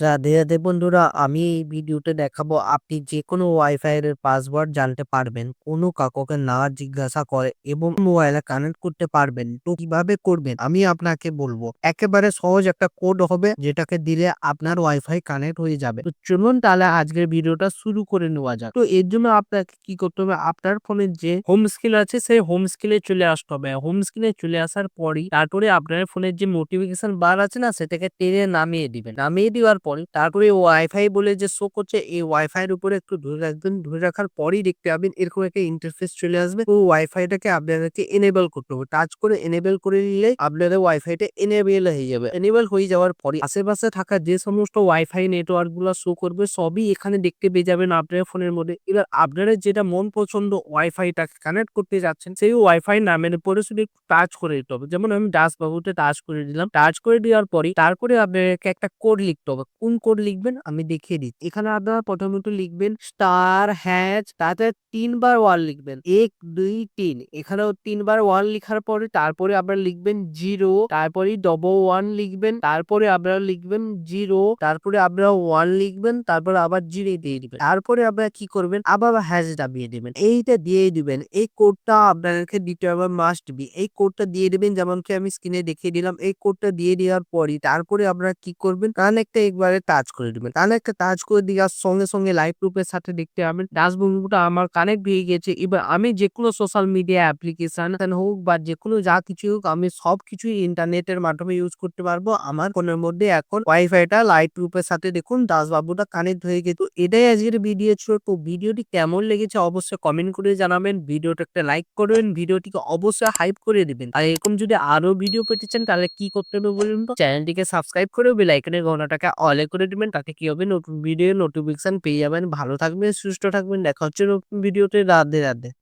রাধে রাধে বন্ধুরা, আমি এই ভিডিওতে দেখাবো আপনি যে কোনো ওয়াইফাই এর পাসওয়ার্ড জানতে পারবেন। কোনো কাকুকে না জিজ্ঞাসা করে এবং মোবাইলে কানেক্ট করতে পারবেন। তো কীভাবে করবেন? আমি আপনাকে বলব, একেবারে সহজ একটা কোড হবে, যেটাকে দিলে আপনার ওয়াইফাই কানেক্ট হয়ে যাবে। তো চলুন তাহলে আজকের ভিডিওটা শুরু করে নেওয়া যাক। তো এর জন্য আপনাকে কি করতে হবে, আপনার ফোনের যে হোম স্ক্রিন আছে, সেই হোম স্ক্রিনে চলে আসতে হবে। হোম স্ক্রিনে চলে আসার পরই তারপরে আপনার ফোনের যে নোটিফিকেশন বার আছে না, সেটাকে টেনে নামিয়ে দিবেন। নামিয়ে দেওয়ার পরে। তারপরে ওয়াইফাই বলে যে শো করছে, এই ওয়াইফাই এর উপরে একটু ধরে রাখবেন। ধরে রাখার পরেই দেখতে পাবেন এরকম একটা ইন্টারফেস চলে আসবে। তো ওয়াইফাইটাকে আপনাদেরকে এনেবল করতে হবে। টাচ করে এনেবল করে নিলে আপনাদের ওয়াইফাইটা এনেবল হয়ে যাবে। এনেবল হয়ে যাওয়ার পরে আশেপাশে থাকা যে সমস্ত ওয়াইফাই নেটওয়ার্কগুলো শো করবে, সবই এখানে দেখতে পেয়ে যাবেন আপনার ফোনের মধ্যে। এবার আপনারা যেটা মন পছন্দ ওয়াইফাইটাকে কানেক্ট করতে যাচ্ছেন, সেই ওয়াইফাই নামের উপরে শুধু একটু টাচ করে দিতে হবে। যেমন আমি দাস বাবুতে টাচ করে দিলাম। টাচ করে দেওয়ার পরে তারপরে আপনাকে একটা কোড লিখতে হবে। কোন কোড লিখবেন আমি দেখিয়ে দিচ্ছি। এখানে আপনারা প্রথমত লিখবেন স্টার হ্যাচ তাতে তিনবার ওয়ান লিখবেন। এক, দুই, তিন। এখানেও তিনবার ওয়ান লেখার পরে তারপরে আপনারা লিখবেন জিরো তারপরে ডবল ওয়ান লিখবেন, তারপরে আপনারা লিখবেন জিরো, তারপরে আপনারা ওয়ান লিখবেন, তারপরে আবার জিরো দিয়ে দিবেন। তারপরে আপনারা কি করবেন? আবার হ্যাচ দাবিয়ে দিবেন। এইটা দিয়ে দিবেন। এই কোডটা আপনাদেরকে দিতে হবে মাস্ট বি এই কোডটা দিয়ে দিবেন যেমন কি আমি স্ক্রিনে দেখিয়ে দিলাম। এই কোডটা দিয়ে দেওয়ার পরই তারপরে আপনারা কি করবেন? কানেক্টটা একবারে টাচ করে দিবেন। কানেক্টটা টাচ করে দেওয়ার সঙ্গে সঙ্গে লাইভ প্রুফের সাথে দেখতে পাবেন। ডাসবুকটা আমার কানেক্ট হয়ে গেছে। এবার আমি যে কোনো সোশ্যাল মিডিয়া অ্যাপ্লিকেশন হোক বা যে কোনো যা কিছু হোক, আমি সব কিছুই ইন্টারনেটের মাধ্যমে ইউজ করতে পারব। আমার ফোনের মধ্যে এখন ওয়াইফাইটা লাইট প্রুফের সাথে দেখুন দাসবাবুটা কানেক্ট হয়ে গেছে। এটাই আজকের ভিডিও ছিল। তো ভিডিওটি কেমন লেগেছে অবশ্যই কমেন্ট করে জানাবেন। ভিডিওটা একটা লাইক করবেন। ভিডিওটিকে অবশ্যই হাইপ করে দিবেন। আর এরকম যদি আরও ভিডিও পেতে চান, তাহলে কি করতে হবে বলুন তো? চ্যানেলটিকে সাবস্ক্রাইব করে বেল আইকনের ঘন্টাটাকে অলে করে দেবেন, তাতে কি হবে? ভিডিও নোটিফিকেশন পেয়ে যাবেন, ভালো থাকবেন, সুস্থ থাকবেন। দেখা হচ্ছে ভিডিওতে রাধে রাধে।